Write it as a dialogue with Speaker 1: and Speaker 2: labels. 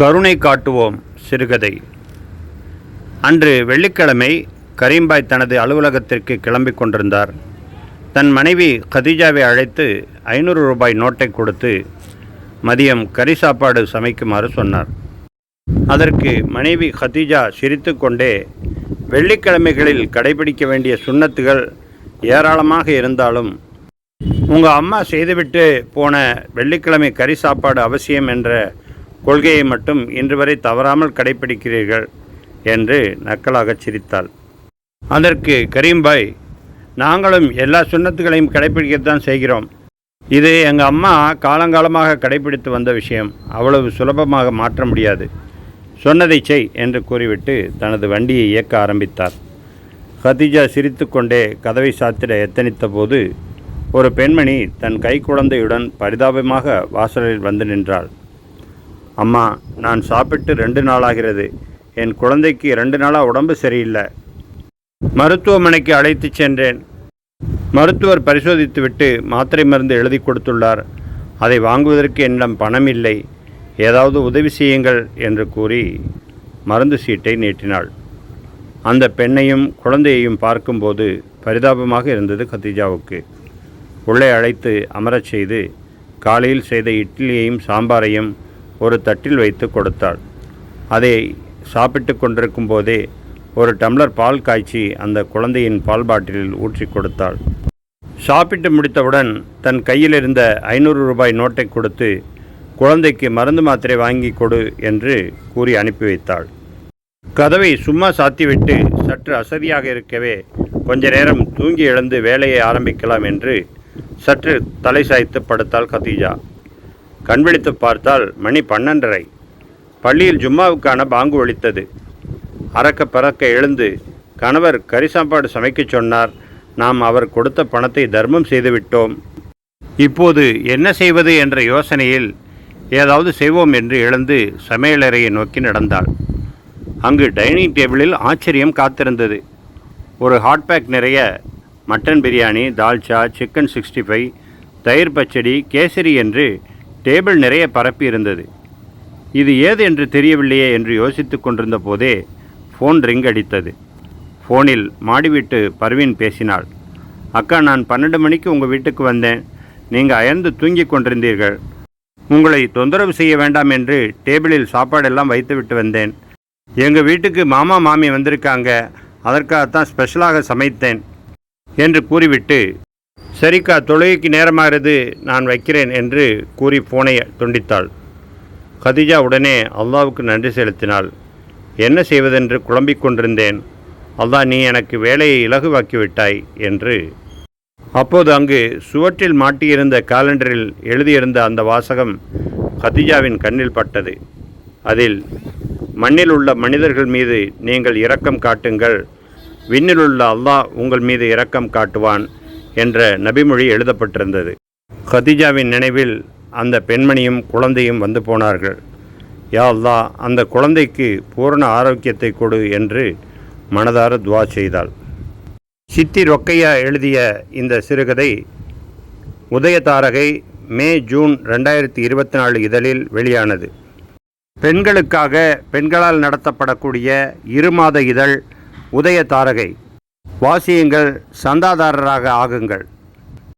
Speaker 1: கருணை காட்டுவோம் சிறுகதை. அன்று வெள்ளிக்கிழமை கரீம்பாய் தனது அலுவலகத்திற்கு கிளம்பிக் கொண்டிருந்தார். தன் மனைவி கதீஜாவை அழைத்து ஐநூறு ரூபாய் நோட்டை கொடுத்து மதியம் கறி சாப்பாடு சமைக்குமாறு சொன்னார். அதற்கு மனைவி கதீஜா சிரித்துக்கொண்டே வெள்ளிக்கிழமைகளில் கடைபிடிக்க வேண்டிய சுண்ணத்துகள் ஏராளமாக இருந்தாலும் உங்கள் அம்மா செய்துவிட்டு போன வெள்ளிக்கிழமை கறி சாப்பாடு அவசியம் என்ற கொள்கையை மட்டும் இன்று வரை தவறாமல் கடைபிடிக்கிறீர்கள் என்று நக்கலாகச் சிரித்தாள். அதற்கு கரீம்பாய் நாங்களும் எல்லா சுண்ணத்துகளையும் கடைபிடிக்கத்தான் செய்கிறோம். இது எங்கள் அம்மா காலங்காலமாக கடைபிடித்து வந்த விஷயம். அவ்வளவு சுலபமாக மாற்ற முடியாது. சொன்னதை செய் என்று கூறிவிட்டு தனது வண்டியை இயக்க ஆரம்பித்தார். கதிஜா சிரித்துக்கொண்டே கதவை சாத்திட எத்தனித்த போது ஒரு பெண்மணி தன் கைக்குழந்தையுடன் பரிதாபமாக வாசலில் வந்து நின்றாள். அம்மா நான் சாப்பிட்டு ரெண்டு நாளாகிறது. என் குழந்தைக்கு ரெண்டு நாளாக உடம்பு சரியில்லை. மருத்துவமனைக்கு அழைத்துச் சென்றேன். மருத்துவர் பரிசோதித்துவிட்டு மாத்திரை மருந்து எழுதி கொடுத்துள்ளார். அதை வாங்குவதற்கு என்னிடம் பணம் இல்லை ஏதாவது உதவி செய்யுங்கள் என்று கூறி மருந்து சீட்டை நீட்டினாள். அந்த பெண்ணையும் குழந்தையையும் பார்க்கும்போது பரிதாபமாக இருந்தது கத்திஜாவுக்கு. உள்ளே அழைத்து அமரச் செய்து காலையில் செய்த இட்லியையும் சாம்பாரையும் ஒரு தட்டில் வைத்து கொடுத்தாள். அதை சாப்பிட்டு கொண்டிருக்கும் போதே ஒரு டம்ளர் பால் காய்ச்சி அந்த குழந்தையின் பால் பாட்டிலில் ஊற்றி கொடுத்தாள். சாப்பிட்டு முடித்தவுடன் தன் கையில் இருந்த ஐநூறு ரூபாய் நோட்டை கொடுத்து குழந்தைக்கு மருந்து மாத்திரை வாங்கி கொடு என்று கூறி அனுப்பி வைத்தாள். கதவை சும்மா சாத்திவிட்டு சற்று அசதியாக இருக்கவே கொஞ்ச நேரம் தூங்கி எழுந்து வேலையை ஆரம்பிக்கலாம் என்று சற்று தலை சாய்த்து படுத்தாள் கதீஜா. கண்விழித்து பார்த்தால் மணி பன்னெண்டரை. பள்ளியில் ஜும்மாவுக்கான பாங்கு ஒழித்தது. அறக்க பறக்க எழுந்து கணவர் கறி சாப்பாடு சமைக்கச் சொன்னார். நாம் அவர் கொடுத்த பணத்தை தர்மம் செய்துவிட்டோம். இப்போது என்ன செய்வது என்ற யோசனையில் ஏதாவது செய்வோம் என்று எழுந்து சமையலறையை நோக்கி நடந்தாள். அங்கு டைனிங் டேபிளில் ஆச்சரியம் காத்திருந்தது. ஒரு ஹாட் பேக் நிறைய mutton biryani dalcha chicken sixty five தயிர் பச்சடி கேசரி என்று டேபிள் நிறைய பரப்பி இருந்தது. இது ஏது என்று தெரியவில்லையே என்று யோசித்து கொண்டிருந்த போதே ஃபோன் ரிங் அடித்தது. ஃபோனில் மாடிவிட்டு பர்வீன் பேசினாள். அக்கா நான் பன்னெண்டு மணிக்கு உங்கள் வீட்டுக்கு வந்தேன். நீங்கள் அயர்ந்து தூங்கிக் கொண்டிருந்தீர்கள். உங்களை தொந்தரவு செய்ய வேண்டாம் என்று டேபிளில் சாப்பாடெல்லாம் வைத்துவிட்டு வந்தேன். எங்கள் வீட்டுக்கு மாமா மாமி வந்திருக்காங்க. அதற்காகத்தான் ஸ்பெஷலாக சமைத்தேன் என்று கூறிவிட்டு சரிக்கா தொழுகைக்கு நேரமாகிறது நான் வைக்கிறேன் என்று கூறி ஃபோனை துண்டித்தாள். கதிஜா உடனே அல்லாவுக்கு நன்றி செலுத்தினாள். என்ன செய்வதென்று குழம்பிக் கொண்டிருந்தேன். அல்லா நீ எனக்கு வேலையை இலகுவாக்கி விட்டாய் என்று. அப்போது அங்கு சுவற்றில் மாட்டியிருந்த காலண்டரில் எழுதியிருந்த அந்த வாசகம் கதிஜாவின் கண்ணில் பட்டது. அதில் மண்ணில் உள்ள மனிதர்கள் மீது நீங்கள் இரக்கம் காட்டுங்கள். விண்ணில் உள்ள அல்லாஹ் உங்கள் மீது இரக்கம் காட்டுவான். என்ற நபிமொழி எழுதப்பட்டிருந்தது. கதிஜாவின் நினைவில் அந்த பெண்மணியும் குழந்தையும் வந்து போனார்கள். யா அல்லாஹ் அந்த குழந்தைக்கு பூரண ஆரோக்கியத்தை கொடு என்று மனதார துவா செய்தாள். சித்தி ரொக்கையா எழுதிய இந்த சிறுகதை உதயதாரகை மே ஜூன் ரெண்டாயிரத்தி இருபத்தி நாலு இதழில் வெளியானது. பெண்களுக்காக பெண்களால் நடத்தப்படக்கூடிய இருமாத இதழ் உதய தாரகை. வாசியுங்கள் சந்தாதாரராக ஆகுங்கள்.